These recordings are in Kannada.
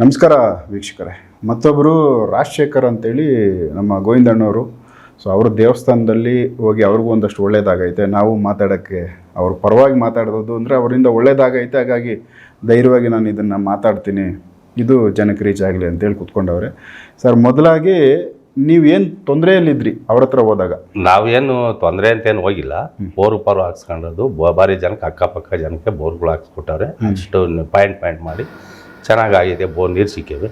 ನಮಸ್ಕಾರ ವೀಕ್ಷಕರೇ. ಮತ್ತೊಬ್ಬರು ರಾಜಶೇಖರ್ ಅಂತೇಳಿ ನಮ್ಮ ಗೋವಿಂದಣ್ಣವರು. ಸೊ ಅವ್ರ ದೇವಸ್ಥಾನದಲ್ಲಿ ಹೋಗಿ ಅವ್ರಿಗೂ ಒಂದಷ್ಟು ಒಳ್ಳೇದಾಗೈತೆ. ನಾವು ಮಾತಾಡೋಕ್ಕೆ ಅವ್ರ ಪರವಾಗಿ ಮಾತಾಡೋದು ಅಂದರೆ ಅವರಿಂದ ಒಳ್ಳೇದಾಗೈತೆ. ಹಾಗಾಗಿ ಧೈರ್ಯವಾಗಿ ನಾನು ಇದನ್ನು ಮಾತಾಡ್ತೀನಿ. ಇದು ಜನಕ್ಕೆ ರೀಚ್ ಆಗಲಿ ಅಂತೇಳಿ ಕುತ್ಕೊಂಡವ್ರೆ. ಸರ್ ಮೊದಲಾಗಿ ನೀವೇನು ತೊಂದರೆಯಲ್ಲಿದ್ರಿ ಅವ್ರ ಹತ್ರ ಹೋದಾಗ? ನಾವೇನು ತೊಂದರೆ ಅಂತೇನು ಹೋಗಿಲ್ಲ. ಬೋರು ಪಾರು ಹಾಕ್ಸ್ಕೊಂಡದ್ದು. ಬಾರಿ ಜನಕ್ಕೆ ಅಕ್ಕಪಕ್ಕ ಜನಕ್ಕೆ ಬೋರ್ಗಳು ಹಾಕ್ಸ್ಕೊಟ್ಟವ್ರೆ. ಅಷ್ಟು ಪಾಯಿಂಟ್ ಪಾಯಿಂಟ್ ಮಾಡಿ ಚೆನ್ನಾಗಾಗಿದೆ ಬೋರ್ ನೀರು ಸಿಕ್ಕಿವೆ.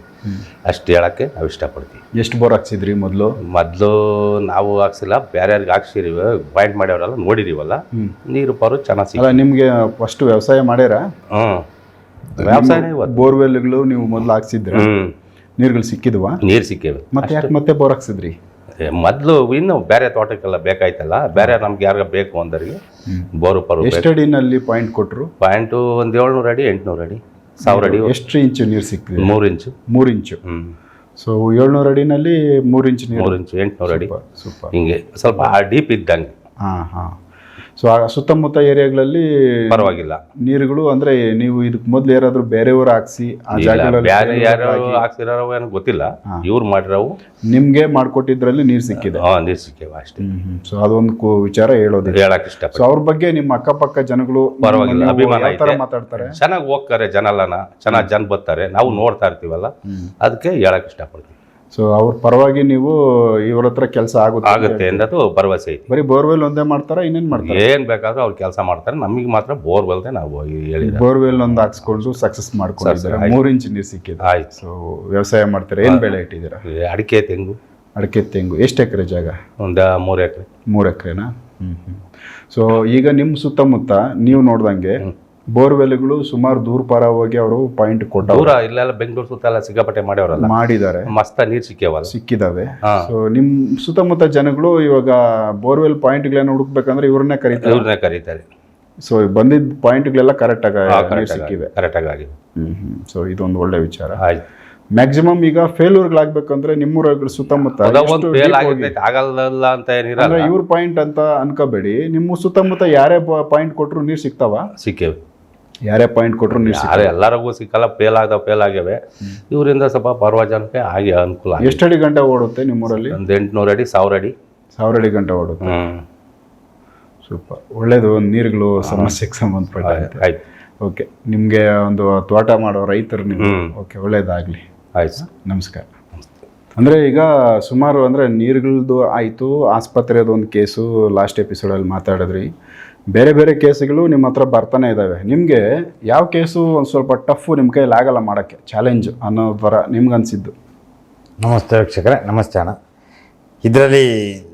ಅಷ್ಟು ಹೇಳೋಕ್ಕೆ ನಾವು ಇಷ್ಟಪಡ್ತೀವಿ. ಎಷ್ಟು ಬೋರ್ ಹಾಕ್ಸಿದ್ರಿ ಮೊದಲು? ಮೊದಲು ನಾವು ಹಾಕ್ಸಿಲ್ಲ ಬೇರೆ ಯಾರಿಗೆ ಹಾಕ್ಸಿರಿವೆ ಪಾಯಿಂಟ್ ಮಾಡ್ಯಾವ್ರಲ್ಲ ನೋಡಿದೀವಲ್ಲ. ನೀರು ಪಾರು ಚೆನ್ನಾಗಿ ಸಿಗಲ್ಲ ನಿಮಗೆ ಫಸ್ಟ್ ವ್ಯವಸಾಯ ಮಾಡ್ಯಾರ? ಹ್ಞೂ ವ್ಯವಸಾಯನೇ ಬೋರ್ವೆಲ್ಗಳು ನೀವು ಮೊದಲು ಹಾಕ್ಸಿದ್ರೆ? ಹ್ಞೂ ನೀರುಗಳು ಸಿಕ್ಕಿದ್ವಾ? ನೀರು ಸಿಕ್ಕಿವೆ. ಮತ್ತೆ ಯಾಕೆ ಮತ್ತೆ ಬೋರ್ ಹಾಕ್ಸಿದ್ರಿ? ಮೊದಲು ಇನ್ನು ಬೇರೆ ತೋಟಕ್ಕೆಲ್ಲ ಬೇಕಾಯ್ತಲ್ಲ ಬೇರೆ ನಮ್ಗೆ ಯಾರಿಗ ಬೇಕು ಅಂದರಿಗೆ ಬೋರು ಪಾರು ಎಷ್ಟು ಅಡಿನಲ್ಲಿ ಪಾಯಿಂಟ್ ಕೊಟ್ಟರು ಪಾಯಿಂಟು ಒಂದು ಏಳ್ನೂರು ಅಡಿ ಎಂಟುನೂರು ಅಡಿ. ಸಾವಿರ ಅಡಿ ಎಷ್ಟು ಇಂಚು ನೀರು ಸಿಕ್ಕಿದೆ? ಮೂರು ಇಂಚು. ಮೂರು ಇಂಚು. ಸೊ ಏಳ್ನೂರು ಅಡಿನಲ್ಲಿ ಮೂರು ಇಂಚು ನೀರು. ಮೂರು ಇಂಚು ಎಂಟುನೂರು ಅಡಿ. ಸೂಪರ್ ಹಿಂಗೆ ಸ್ವಲ್ಪ ಡೀಪ್ ಇದ್ದಂಗೆ. ಹಾಂ ಹಾಂ. ಸೊ ಆ ಸುತ್ತಮುತ್ತ ಏರಿಯಾಗಳಲ್ಲಿ ಪರವಾಗಿಲ್ಲ. ನೀರುಗಳು ಅಂದ್ರೆ ನೀವು ಇದಕ್ಕೆ ಮೊದಲು ಯಾರಾದ್ರೂ ಬೇರೆಯವರು ಹಾಕ್ಸಿ ಆ ಇಲ್ಲ ಜಾಗಗಳಲ್ಲಿ ಬೇರೆ ಯಾರು ಹಾಕ್ಸಿರೋ ಏನೋ ಗೊತ್ತಿಲ್ಲ. ಇವ್ರು ಮಾಡಿರೋವು. ನಿಮ್ಗೆ ಮಾಡ್ಕೊಟ್ಟಿದ್ರಲ್ಲಿ ನೀರು ಸಿಕ್ಕಿದೆ. ಹಾಂ ನೀರು ಸಿಕ್ಕೇವ ಅಷ್ಟೇ. ಸೊ ಅದೊಂದು ಕು- ವಿಚಾರ ಹೇಳೋದು ಹೇಳಕ್ ಇಷ್ಟ ಸೊ ಅವ್ರ ಬಗ್ಗೆ ನಿಮ್ಮ ಅಕ್ಕಪಕ್ಕ ಜನಗಳು ಪರವಾಗಿಲ್ಲ, ನೀವು ಅಭಿಮಾನ ಯಾವ ಥರ ಐತೆ. ಮಾತಾಡ್ತಾರೆ? ಚೆನ್ನಾಗಿ ಹೋಗ್ತಾರೆ ಜನ ಎಲ್ಲನ ಚೆನ್ನಾಗಿ ಜನ ಬರ್ತಾರೆ. ನಾವು ನೋಡ್ತಾ ಇರ್ತೀವಲ್ಲ ಅದಕ್ಕೆ ಹೇಳಕ್ ಇಷ್ಟಪಡ್ತೀವಿ ಸೊ ಅವ್ರ ಪರವಾಗಿ ನೀವು ಇವ್ರ ಹತ್ರ ಕೆಲಸ ಆಗುತ್ತೆ ಆಗುತ್ತೆ ಅನ್ನೋದು ಭರವಸೆ ಐತಿ. ಬರೀ ಬೋರ್ವೆಲ್ ಒಂದೇ ಮಾಡ್ತಾರ ಇನ್ನೇನ್ ಮಾಡ್ತಾರೆ? ಏನ್ ಬೇಕಾದ್ರೂ ಅವ್ರು ಕೆಲಸ ಮಾಡ್ತಾರೆ. ನಮಗೆ ಮಾತ್ರ ಬೋರ್ವೆಲ್ದೆ ನಾವು ಹೇಳಿ ಬೋರ್ವೆಲ್ ಒಂದು ಹಾಕ್ಸ್ಕೊಂಡು ಸಕ್ಸಸ್ ಮಾಡ್ಕೊಂಡಿದ್ದಾರೆ? ಮೂರು ಇಂಚ್ ನೀರು ಸಿಕ್ಕಿದೆ. ಆಯ್ತು. ಸೊ ವ್ಯವಸಾಯ ಮಾಡ್ತಾರೆ? ಏನ್ ಬೆಳೆ ಇಟ್ಟಿದ್ದೀರಾ? ಅಡಿಕೆ ತೆಂಗು. ಅಡಿಕೆ ತೆಂಗು. ಎಷ್ಟು ಎಕರೆ ಜಾಗ? ಒಂದು ಮೂರು ಎಕರೆ. ಮೂರು ಎಕರೆನಾ? ಹ್ಮ್ ಹ್ಮ್. ಸೊ ಈಗ ನಿಮ್ಮ ಸುತ್ತಮುತ್ತ ನೀವು ನೋಡ್ದಂಗೆ ಬೋರ್ವೆಲ್ಗಳು ಸುಮಾರು ದೂರ ಪಾರ ಹೋಗಿ ಅವರು ಪಾಯಿಂಟ್ ಕೊಟ್ಟ ದೂರ ಇಲ್ಲೆಲ್ಲ ಬೆಂಗಳೂರು ಸುತ್ತ ಎಲ್ಲ ಸಿಕ್ಕಾಪಟ್ಟೆ ಮಾಡ್ಯಾವ್ರಲ್ಲ ಮಾಡಿದ್ದಾರೆ. ಮಸ್ತ ನೀರ್ ಸಿಕ್ಕ್ಯಾವಲ್ಲ ಸಿಕ್ಕಿದಾವೆ. ಹಾ. ಸೊ ನಿಮ್ ಸುತ್ತಮುತ್ತ ಜನಗಳು ಇವಾಗ ಬೋರ್ವೆಲ್ ಪಾಯಿಂಟ್ಗಳನ್ನ ಹುಡುಕ್ಬೇಕಂದ್ರೆ ಇವ್ರನ್ನೇ ಕರೀತಾರೆ. ಇವ್ರನ್ನೇ ಕರೀತಾರೆ. ಸೊ ಬಂದಿದ್ದ ಪಾಯಿಂಟ್ಗಳೆಲ್ಲ ಕರೆಕ್ಟ್ ಆಗಿ ನೀರು ಸಿಕ್ಕಿವೆ. ಕರೆಕ್ಟಾಗಿ ಆಗಿ ಹ್ಮ್ ಹ್ಮ್. ಸೊ ಇದೊಂದು ಒಳ್ಳೆ ವಿಚಾರ. ಆಯ್ತು. ಮ್ಯಾಕ್ಸಿಮಮ್ ಈಗ ಫೇಲ್ಯೂರ್ಗಳಾಗ್ಬೇಕಂದ್ರೆ ನಿಮ್ಮೂರ ಸುತ್ತಮುತ್ತ ಅದ ಎಷ್ಟು ಒಂದು deep ಫೇಲ್ ಹೋಗಿ- ಆಗಿರ್ತೈತೆ ಆಗಲ್ಲ ಅಂತ ಏನಿರಲ್ಲ ಅಂದ್ರೆ ಇವ್ರ ಪಾಯಿಂಟ್ ಅಂತ ಅನ್ಕೋಬೇಡಿ. ನಿಮ್ಮ ಸುತ್ತಮುತ್ತ ಯಾರೇ ಪಾಯಿಂಟ್ ಕೊಟ್ರು ನೀರು ಸಿಗ್ತಾವ? ಸಿಕ್ಕೇವೆ. ಯಾರೇ ಪಾಯಿಂಟ್ ಕೊಟ್ಟರು ನೀವು ಯಾರು ಎಲ್ಲರಿಗೂ ಸಿಕ್ಕಲ್ಲ ಫೇಲ್ ಆಗ್ತಾವ ಫೇಲ್ ಆಗ್ಯಾವೆ. ಇವರಿಂದ ಸ್ವಲ್ಪ ಪರ್ವ ಜನಕ್ಕೆ ಆಗಿ ಅನುಕೂಲ ಎಷ್ಟಡಿ ಗಂಟೆ ಓಡುತ್ತೆ ನಿಮ್ಮೂರಲ್ಲಿ? ಒಂದು ಎಂಟುನೂರು ಅಡಿ ಸಾವಿರ ಅಡಿ. ಸಾವಿರ ಅಡಿ ಗಂಟೆ ಓಡುತ್ತೆ. ಸೂಪರ್. ಒಳ್ಳೇದು ನೀರುಗಳು ಸಮಸ್ಯೆಗೆ ಸಂಬಂಧಪಟ್ಟಂತೆ. ಆಯ್ತು ಓಕೆ ನಿಮಗೆ ಒಂದು ತೋಟ ಮಾಡೋ ರೈತರು ನೀವು. ಓಕೆ ಒಳ್ಳೇದಾಗಲಿ. ಆಯ್ತು. ನಮಸ್ಕಾರ. ಅಂದರೆ ಈಗ ಸುಮಾರು ಅಂದರೆ ನೀರುಗಳದ್ದು ಆಯಿತು ಆಸ್ಪತ್ರೆದು ಒಂದು ಕೇಸು ಲಾಸ್ಟ್ ಎಪಿಸೋಡಲ್ಲಿ ಮಾತಾಡಿದ್ರಿ. ಬೇರೆ ಬೇರೆ ಕೇಸುಗಳು ನಿಮ್ಮ ಹತ್ರ ಬರ್ತಾನೆ ಇದ್ದಾವೆ ನಿಮಗೆ ಯಾವ ಕೇಸು ಒಂದು ಸ್ವಲ್ಪ ಟಫು ನಿಮ್ಮ ಕೈಯಲ್ಲಿ ಆಗಲ್ಲ ಮಾಡೋಕ್ಕೆ ಚಾಲೆಂಜ್ ಅನ್ನೋ ಥರ ನಿಮ್ಗನ್ಸಿದ್ದು? ನಮಸ್ತೆ ವೀಕ್ಷಕರೇ ನಮಸ್ತೆ ಅಣ್ಣ. ಇದರಲ್ಲಿ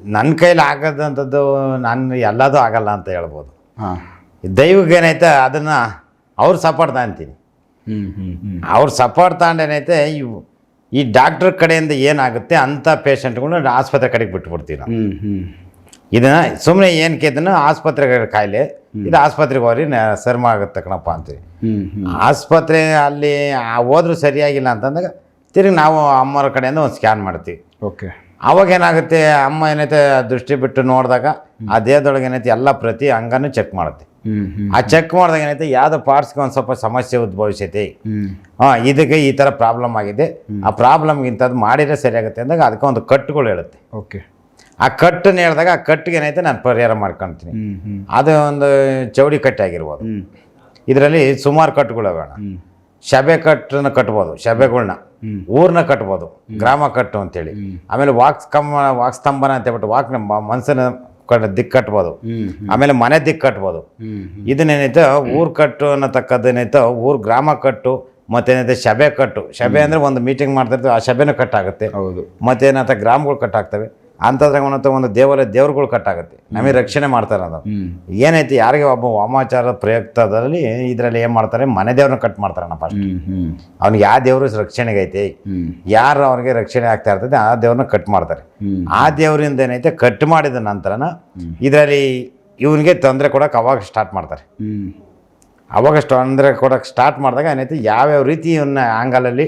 ನನ್ನ ಕೈಲಿ ಆಗದಂಥದ್ದು ನಾನು ಎಲ್ಲದೂ ಆಗಲ್ಲ ಅಂತ ಹೇಳ್ಬೋದು. ಹಾಂ. ದೈವಕ್ಕೆ ಏನೈತೆ ಅದನ್ನು ಅವ್ರು ಸಪೋರ್ಟ್ ಅಂತೀನಿ ಹ್ಞೂ ಹ್ಞೂ ಹ್ಞೂ ಅವ್ರು ಸಪೋರ್ಟ್ ತಗೊಂಡೇನೈತೆ ಇವು ಈ ಡಾಕ್ಟ್ರ್ ಕಡೆಯಿಂದ ಏನಾಗುತ್ತೆ ಅಂಥ ಪೇಷಂಟ್ಗಳನ್ನ ಆಸ್ಪತ್ರೆ ಕಡೆಗೆ ಬಿಟ್ಬಿಡ್ತೀವಿ ನಾವು. ಹ್ಞೂ ಇದನ್ನು ಸುಮ್ಮನೆ ಏನು ಇದನ್ನು ಆಸ್ಪತ್ರೆಗೆ ಕಾಯಿಲೆ. ಇದು ಆಸ್ಪತ್ರೆಗೆ ಹೋಗ್ರಿ ಸರ್ಮ ಆಗುತ್ತೆ ಕಣಪ್ಪ ಅಂತೀವಿ. ಆಸ್ಪತ್ರೆ ಅಲ್ಲಿ ಹೋದ್ರೂ ಸರಿಯಾಗಿಲ್ಲ ಅಂತಂದಾಗ ತಿರುಗಿ ನಾವು ಅಮ್ಮರ ಕಡೆಯಿಂದ ಒಂದು ಸ್ಕ್ಯಾನ್ ಮಾಡ್ತೀವಿ. ಓಕೆ. ಅವಾಗ ಏನಾಗುತ್ತೆ ಅಮ್ಮ ಏನೈತೆ ದೃಷ್ಟಿ ಬಿಟ್ಟು ನೋಡಿದಾಗ ಆ ದೇಹದೊಳಗೆ ಏನೈತೆ ಎಲ್ಲ ಪ್ರತಿ ಅಂಗನೂ ಚೆಕ್ ಮಾಡುತ್ತೆ. ಆ ಚೆಕ್ ಮಾಡಿದಾಗ ಏನೈತೆ ಯಾವುದೋ ಪಾರ್ಟ್ಸ್ಗೆ ಒಂದು ಸ್ವಲ್ಪ ಸಮಸ್ಯೆ ಉದ್ಭವಿಸೈತಿ. ಹಾ ಹಾಂ ಇದಕ್ಕೆ ಈ ಥರ ಪ್ರಾಬ್ಲಮ್ ಆಗಿದೆ. ಆ ಪ್ರಾಬ್ಲಮ್ಗೆ ಇಂಥದ್ದು ಮಾಡಿದ್ರೆ ಸರಿಯಾಗುತ್ತೆ ಅಂದಾಗ ಅದಕ್ಕೆ ಒಂದು ಕಟ್ಟುಗಳು ಹೇಳುತ್ತೆ. ಓಕೆ. ಆ ಕಟ್ಟನ್ನು ಹೇಳಿದಾಗ ಆ ಕಟ್ಟಿಗೆ ಏನೈತೆ ನಾನು ಪರಿಹಾರ ಹ್ಞೂ ಅದು ಒಂದು ಚೌಡಿ ಕಟ್ಟೆ ಆಗಿರ್ಬೋದು ಇದರಲ್ಲಿ ಸುಮಾರು ಕಟ್ಟುಗಳು ಅವೇಣ ಹ್ಞೂ ಶಬೆ ಕಟ್ಟನ್ನು ಕಟ್ಬೋದು ಶಬೆಗಳನ್ನ ಊರನ್ನ ಕಟ್ಬೋದು ಗ್ರಾಮ ಕಟ್ಟು ಅಂತೇಳಿ. ಆಮೇಲೆ ವಾಕ್ ಕಂಬ ವಾಕ್ ಸ್ತಂಭನ ಅಂತ ಹೇಳ್ಬಿಟ್ಟು ವಾಕ್ ಮನ್ಸನ ಕಟ್ ದಿಕ್ಕು ಕಟ್ಬೋದು. ಆಮೇಲೆ ಮನೆ ದಿಕ್ಕು ಕಟ್ಬೋದು. ಇದನ್ನೇನೈತೆ ಊರ್ ಕಟ್ಟು ಅನ್ನತಕ್ಕದ್ದು ಏನೈತೆ ಊರ್ ಗ್ರಾಮ ಕಟ್ಟು ಮತ್ತೇನೈತೆ ಶಬೆ ಕಟ್ಟು. ಶಬೆ ಅಂದರೆ ಒಂದು ಮೀಟಿಂಗ್ ಮಾಡ್ತಿರ್ತೀವಿ ಆ ಶಬೆನೂ ಕಟ್ಟಾಗುತ್ತೆ. ಹೌದು. ಮತ್ತೇನಂತ ಗ್ರಾಮಗಳು ಕಟ್ಟಾಗ್ತವೆ. ಅಂಥದ್ರಾಗ ಒಂದು ಒಂದು ದೇವಾಲಯ ದೇವ್ರುಗಳು ಕಟ್ಟಾಗತ್ತೆ. ನಮಗೆ ರಕ್ಷಣೆ ಮಾಡ್ತಾರೆ ಅದು ಏನೈತಿ ಯಾರಿಗೆ ಒಬ್ಬ ವಾಮಾಚಾರ ಪ್ರಯುಕ್ತದಲ್ಲಿ ಇದರಲ್ಲಿ ಏನು ಮಾಡ್ತಾರೆ? ಮನೆ ದೇವ್ರನ್ನ ಕಟ್ ಮಾಡ್ತಾರಣ್ಣ ಫಸ್ಟ್ ಅವ್ನಿಗೆ ಯಾವ ದೇವರು ರಕ್ಷಣೆಗೆ ಐತಿ? ಹ್ಞೂ ಯಾರು ಅವ್ರಿಗೆ ರಕ್ಷಣೆ ಆಗ್ತಾ ಇರ್ತದೆ ಆ ದೇವ್ರನ್ನ ಕಟ್ ಮಾಡ್ತಾರೆ. ಆ ದೇವರಿಂದ ಏನೈತೆ? ಕಟ್ ಮಾಡಿದ ನಂತರನ ಇದರಲ್ಲಿ ಇವನಿಗೆ ತೊಂದರೆ ಕೊಡೋಕೆ ಅವಾಗ ಸ್ಟಾರ್ಟ್ ಮಾಡ್ತಾರೆ. ಅವಾಗ ತೊಂದರೆ ಕೊಡೋಕೆ ಸ್ಟಾರ್ಟ್ ಮಾಡಿದಾಗ ಏನೈತೆ? ಯಾವ್ಯಾವ ರೀತಿ ಇವನ್ನ ಆಂಗಲಲ್ಲಿ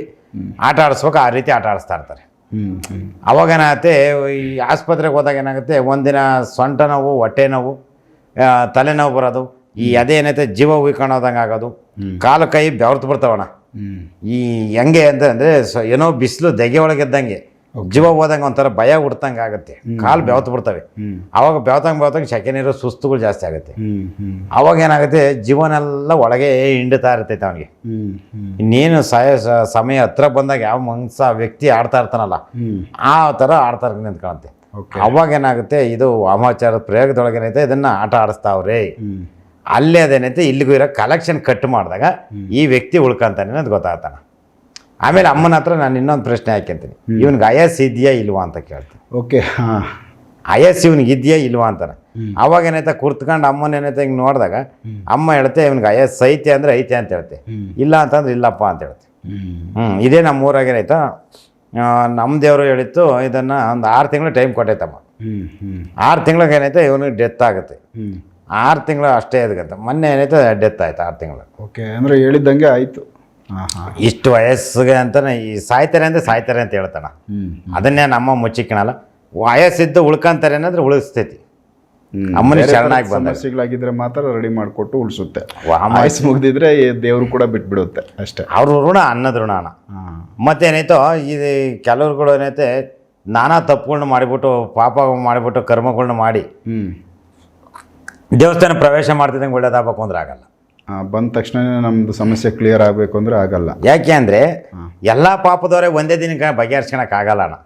ಆಟ ಆಡಿಸ್ಬೇಕು ಆ ರೀತಿ ಆಟ ಆಡಿಸ್ತಾ ಇರ್ತಾರೆ. ಹ್ಞೂ ಹ್ಞೂ ಅವಾಗ ಏನಾಗುತ್ತೆ ಈ ಆಸ್ಪತ್ರೆಗೆ ಹೋದಾಗ ಏನಾಗುತ್ತೆ ಒಂದಿನ ಸೊಂಟ ನೋವು ಹೊಟ್ಟೆ ನೋವು ತಲೆನೋವು ಬರೋದು ಈ ಅದೇ ಏನೈತೆ ಜೀವ ಉಯ್ಕೊಂಡೋದಂಗೆ ಆಗೋದು ಕಾಲು ಕೈ ಬೆವರ್ತು ಬಿಡ್ತಾವಣ್ಣ. ಈ ಹೆಂಗೆ ಅಂತಂದರೆ ಸೊ ಸ- ಏನೋ ಬಿಸಿಲು ದೆಗೆ ಒಳಗಿದ್ದಂಗೆ ಜೀವ ಹೋದಂಗೆ ಒಂಥರ ಭಯ ಹುಡ್ತಂಗೆ ಆಗುತ್ತೆ. ಕಾಲು ಬೆವತ್ ಬಿಡ್ತವೆ. ಅವಾಗ ಬೆವತಂಗೆ ಬೆವತಂಗೆ ಸೆಕೆ ನೀರು ಸುಸ್ತುಗಳು ಜಾಸ್ತಿ ಆಗುತ್ತೆ. ಅವಾಗ ಏನಾಗುತ್ತೆ ಜೀವನೆಲ್ಲ ಒಳಗೆ ಹಿಂಡುತ್ತಾ ಇರ್ತೈತೆ ಅವನಿಗೆ. ಇನ್ನೇನು ಸಾಯ ಸಮಯ ಹತ್ರ ಬಂದಾಗ ಯಾವ ಮನ್ಸ ವ್ಯಕ್ತಿ ಆಡ್ತಾ ಇರ್ತಾನಲ್ಲ ಆ ಥರ ಆಡ್ತಾ ಇರ್ತೀನಿ ಅಂತ ಕಾಣುತ್ತೆ ಅವಾಗ ಏನಾಗುತ್ತೆ ಇದು ವಾಮಾಚಾರದ ಪ್ರಯೋಗದೊಳಗೆ ಏನೈತೆ ಇದನ್ನ ಆಟ ಆಡಿಸ್ತಾವ್ರೆ. ಅಲ್ಲೇ ಅದೇನೈತೆ ಇಲ್ಲಿಗೂ ಇರೋ ಕಲೆಕ್ಷನ್ ಕಟ್ ಮಾಡಿದಾಗ ಈ ವ್ಯಕ್ತಿ ಉಳ್ಕೊಂತಾನೆ ಅಂತ ಗೊತ್ತಾಗ್ತಾನ. ಆಮೇಲೆ ಅಮ್ಮನ ಹತ್ರ ನಾನು ಇನ್ನೊಂದು ಪ್ರಶ್ನೆ ಹಾಕ್ಯಂತೀನಿ. ಇವನಿಗೆ ಅಯಸ್ ಇದೆಯಾ ಇಲ್ವಾ? ಅಂತ ಕೇಳ್ತೀನಿ. ಓಕೆ ಹಾಂ. ಅಯಸ್ ಇವನಿಗೆ ಇದೆಯಾ ಇಲ್ವಾ? ಅಂತಾನೆ. ಅವಾಗ ಏನೈತೆ ಕುರ್ತ್ಕೊಂಡು ಅಮ್ಮನ ಏನೈತೆ ಹಿಂಗೆ ನೋಡಿದಾಗ ಅಮ್ಮ ಹೇಳ್ತೆ ಇವನಿಗೆ ಅಯಸ್ ಐತೆ ಅಂದ್ರೆ ಐತೆ ಅಂತ ಹೇಳ್ತೆ. ಇಲ್ಲ ಅಂತಂದ್ರೆ ಇಲ್ಲಪ್ಪ ಅಂತ ಹೇಳ್ತೆ. ಹ್ಞೂ ಇದೇ ನಮ್ಮ ಊರಾಗ ಏನಾಯ್ತಾ ನಮ್ಮ ದೇವರು ಹೇಳಿತ್ತು ಇದನ್ನು ಒಂದು ಆರು ತಿಂಗಳು ಟೈಮ್ ಕೊಟ್ಟೈತಮ್ಮ. ಆರು ತಿಂಗಳಿಗೆ ಏನೈತೆ ಇವನಿಗೆ ಡೆತ್ ಆಗುತ್ತೆ. ಆರು ತಿಂಗಳು ಅಷ್ಟೇ ಅದಕ್ಕಂತ ಮೊನ್ನೆ ಏನೈತೆ ಡೆತ್ ಆಯ್ತು ಆರು ತಿಂಗಳು. ಓಕೆ ಅಂದರೆ ಹೇಳಿದ್ದಂಗೆ ಆಯಿತು. ಇಷ್ಟು ವಯಸ್ಸಿಗೆ ಅಂತಾನೆ ಈ ಸಾಯ್ತಾರೆ ಅಂದರೆ ಸಾಯ್ತಾರೆ ಅಂತ ಹೇಳ್ತಾನ. ಅದನ್ನೇ ನಮ್ಮ ಮುಚ್ಚಿಕ್ಕಣಲ್ಲ ವಯಸ್ಸಿದ್ದು ಉಳ್ಕೊಂತಾರೆ ಅನ್ನೋದ್ರೆ ಉಳಿಸ್ತೈತಿ. ಅಮ್ಮನ ಶರಣಾಗಿ. ಸಮಸ್ಯೆಗಳಾಗಿದ್ರೆ ಮಾತ್ರ ರೆಡಿ ಮಾಡಿಕೊಟ್ಟು ಉಳಿಸುತ್ತೆ. ವಯಸ್ಸು ಮುಗಿದಿದ್ರೆ ದೇವರು ಕೂಡ ಬಿಟ್ಬಿಡುತ್ತೆ ಅಷ್ಟೇ. ಅವ್ರ ಋಣ ಅನ್ನದ ಋಣ ಮತ್ತೇನೈತೋ ಇದು ಕೆಲವ್ರುಗಳು ಏನೈತೆ ನಾನಾ ತಪ್ಪುಗಳನ್ನ ಮಾಡಿಬಿಟ್ಟು ಪಾಪ ಮಾಡಿಬಿಟ್ಟು ಕರ್ಮಗಳನ್ನ ಮಾಡಿ ದೇವಸ್ಥಾನ ಪ್ರವೇಶ ಮಾಡ್ತಿದ್ದಂಗೆ ಒಳ್ಳೇದಾಗಬೇಕು ಅಂದ್ರೆ ಆಗಲ್ಲ. ಬಂದ ತಕ್ಷಣ ನಮ್ದು ಸಮಸ್ಯೆ ಕ್ಲಿಯರ್ ಆಗಬೇಕು ಅಂದ್ರೆ ಆಗಲ್ಲ. ಯಾಕೆ ಅಂದರೆ ಎಲ್ಲ ಪಾಪದವರೇ ಒಂದೇ ದಿನಕ್ಕೆ ಬಗೆಹರಿಸ್ಕೊಳಕ್ ಆಗಲ್ಲ ಅಣ್ಣ.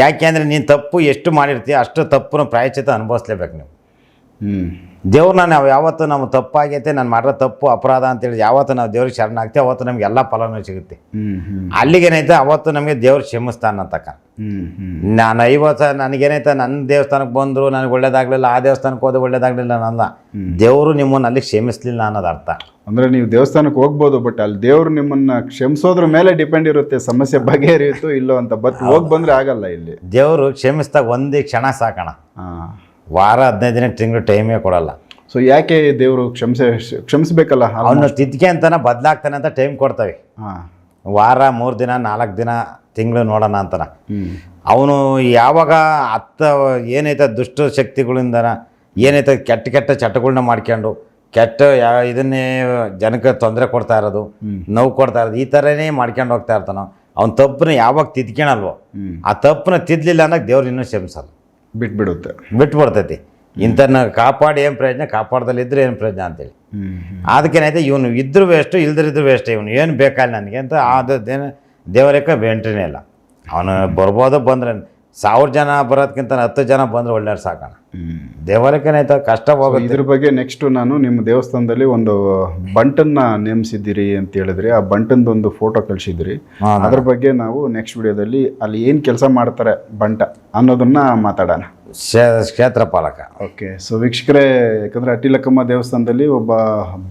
ಯಾಕೆ ಅಂದರೆ ನೀನು ತಪ್ಪು ಎಷ್ಟು ಮಾಡಿರ್ತೀಯ ಅಷ್ಟು ತಪ್ಪನ್ನು ಪ್ರಾಯಶ್ಚಿತ ಅನುಭವಿಸ್ಲೇಬೇಕು ನೀವು. ಹ್ಮ್. ದೇವ್ರನ್ನ ನಾವು ಯಾವತ್ತು ನಮ್ಮ ತಪ್ಪಾಗೈತೆ ನಾನು ಮಾಡಿರೋ ತಪ್ಪು ಅಪರಾಧ ಅಂತೇಳಿ ಯಾವತ್ತು ನಾವು ದೇವ್ರಿಗೆ ಶರಣಾಗ್ತೀವಿ ಅವತ್ತು ನಮ್ಗೆ ಎಲ್ಲ ಫಲನೂ ಸಿಗುತ್ತೆ. ಅಲ್ಲಿಗೇನೈತೆ ಅವತ್ತು ನಮಗೆ ದೇವ್ರು ಕ್ಷಮಿಸ್ತಾನ ಅಂತಕ್ಕ ನಾನು ಐವತ್ತು ನನಗೇನೈತೆ ನನ್ನ ದೇವಸ್ಥಾನಕ್ಕೆ ಬಂದರು ನನಗೆ ಒಳ್ಳೇದಾಗಲಿಲ್ಲ ಆ ದೇವಸ್ಥಾನಕ್ಕೆ ಹೋದ್ರೆ ಒಳ್ಳೇದಾಗಲಿಲ್ಲ ನನ್ನ ದೇವರು ನಿಮ್ಮನ್ನು ಅಲ್ಲಿ ಕ್ಷಮಿಸ್ಲಿಲ್ಲ ಅನ್ನೋದು ಅರ್ಥ. ಅಂದರೆ ನೀವು ದೇವಸ್ಥಾನಕ್ಕೆ ಹೋಗ್ಬೋದು ಬಟ್ ಅಲ್ಲಿ ದೇವರು ನಿಮ್ಮನ್ನು ಕ್ಷಮಿಸೋದ್ರ ಮೇಲೆ ಡಿಪೆಂಡ್ ಇರುತ್ತೆ ಸಮಸ್ಯೆ ಬಗೆಹರಿಯುತ್ತೋ ಇಲ್ಲೋ ಅಂತ ಬಟ್ ಹೋಗಿ ಬಂದರೆ ಆಗಲ್ಲ ಇಲ್ಲಿ. ದೇವರು ಕ್ಷಮಿಸ್ದಾಗ ಒಂದೇ ಕ್ಷಣ ಸಾಕೋಣ. ಹಾ. ವಾರ ಹದಿನೈದು ದಿನ ತಿಂಗಳು ಟೈಮೇ ಕೊಡಲ್ಲ. ಸೊ ಯಾಕೆ ದೇವರು ಕ್ಷಮಿಸ ಕ್ಷಮಿಸಬೇಕಲ್ಲ ಅವನು ತಿದ್ಕೆ ಅಂತಾನೆ ಬದಲಾಗ್ತಾನೆ ಅಂತ ಟೈಮ್ ಕೊಡ್ತವೆ. ಹಾ. ವಾರ ಮೂರು ದಿನ ನಾಲ್ಕು ದಿನ ತಿಂಗಳು ನೋಡೋಣ ಅಂತಾನೆ. ಅವನು ಯಾವಾಗ ಅತ್ತ ಏನೈತೆ ದುಷ್ಟ ಶಕ್ತಿಗಳಿಂದ ಏನೈತೆ ಕೆಟ್ಟ ಕೆಟ್ಟ ಚಟಗಳನ್ನ ಮಾಡ್ಕೊಂಡು ಕೆಟ್ಟ ಯಾ ಇದನ್ನೇ ಜನಕ್ಕೆ ತೊಂದರೆ ಕೊಡ್ತಾ ಇರೋದು ನೋವು ಕೊಡ್ತಾ ಇರೋದು ಈ ಥರನೇ ಮಾಡ್ಕೊಂಡು ಹೋಗ್ತಾ ಇರ್ತಾನೋ ಅವ್ನ ತಪ್ಪನ್ನ ಯಾವಾಗ ತಿದ್ಕೊಳಲ್ವೋ ಆ ತಪ್ಪನ್ನ ತಿದ್ಲಿಲ್ಲ ಅನ್ನೋಕೆ ದೇವ್ರು ಇನ್ನೂ ಕ್ಷಮಿಸಲ್ಲ. ಬಿಟ್ಬಿಡುತ್ತೆ. ಬಿಟ್ಬಿಡ್ತೈತಿ. ಇಂಥನ್ನ ಕಾಪಾಡಿ ಏನು ಪ್ರಯೋಜನ? ಕಾಪಾಡ್ದಲ್ಲಿದ್ರೆ ಏನು ಪ್ರಯೋಜನ ಅಂತೇಳಿ. ಅದಕ್ಕೇನೈತೆ ಇವನು ಇದ್ರೂ ವೇಸ್ಟು ಇಲ್ದಿರಿದ್ರು ವೇಸ್ಟ್ ಇವನು ಏನು ಬೇಕಲ್ಲ ನನಗೆ ಅಂತ ಆದೇನು ದೇವರೇಕ ಬೆಂಟ್ರಿನೇ ಇಲ್ಲ. ಅವನು ಬರ್ಬೋದು ಬಂದ್ರೆ ಸಾವಿರ ಜನ ಬರೋದಕ್ಕಿಂತ ಹತ್ತು ಜನ ಬಂದ್ರೆ ಒಳ್ಳೆ ಸಾಕಣ. ಹ್ಮ್ ಆಯ್ತು? ಕಷ್ಟ ಹೋಗುತ್ತೆ. ಇದ್ರ ಬಗ್ಗೆ ನೆಕ್ಸ್ಟ್ ನಾನು ನಿಮ್ಮ ದೇವಸ್ಥಾನದಲ್ಲಿ ಒಂದು ಬಂಟನ್ನ ನೇಮಿಸಿದ್ದೀರಿ ಅಂತ ಹೇಳಿದ್ರಿ. ಆ ಬಂಟಂದು ಒಂದು ಫೋಟೋ ಕಳಿಸಿದ್ರಿ ಅದ್ರ ಬಗ್ಗೆ ನಾವು ನೆಕ್ಸ್ಟ್ ವಿಡಿಯೋದಲ್ಲಿ ಅಲ್ಲಿ ಏನು ಕೆಲಸ ಮಾಡ್ತಾರೆ ಬಂಟ ಅನ್ನೋದನ್ನ ಮಾತಾಡೋಣ. ಕ್ಷೇ- ಕ್ಷೇತ್ರ ಪಾಲಕ. ಓಕೆ ಸೊ ವೀಕ್ಷಕರೇ ಯಾಕಂದರೆ ಅಟ್ಟಿಲಕ್ಕಮ್ಮ ದೇವಸ್ಥಾನದಲ್ಲಿ ಒಬ್ಬ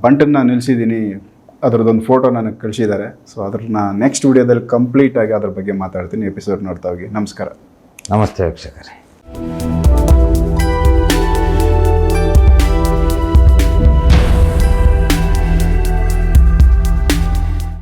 ಬಂಟನ್ನ ನಿಲ್ಲಿಸಿದ್ದೀನಿ ಅದರದ್ದೊಂದು ಫೋಟೋ ನನಗೆ ಕಳಿಸಿದ್ದಾರೆ. ಸೊ ಅದನ್ನ ನೆಕ್ಸ್ಟ್ ವಿಡಿಯೋದಲ್ಲಿ ಕಂಪ್ಲೀಟ್ ಆಗಿ ಅದ್ರ ಬಗ್ಗೆ ಮಾತಾಡ್ತೀನಿ. ಎಪಿಸೋಡ್ ನೋಡ್ತಾ ಹೋಗಿ. ನಮಸ್ಕಾರ. ನಮಸ್ತೆ ವೀಕ್ಷಕರೇ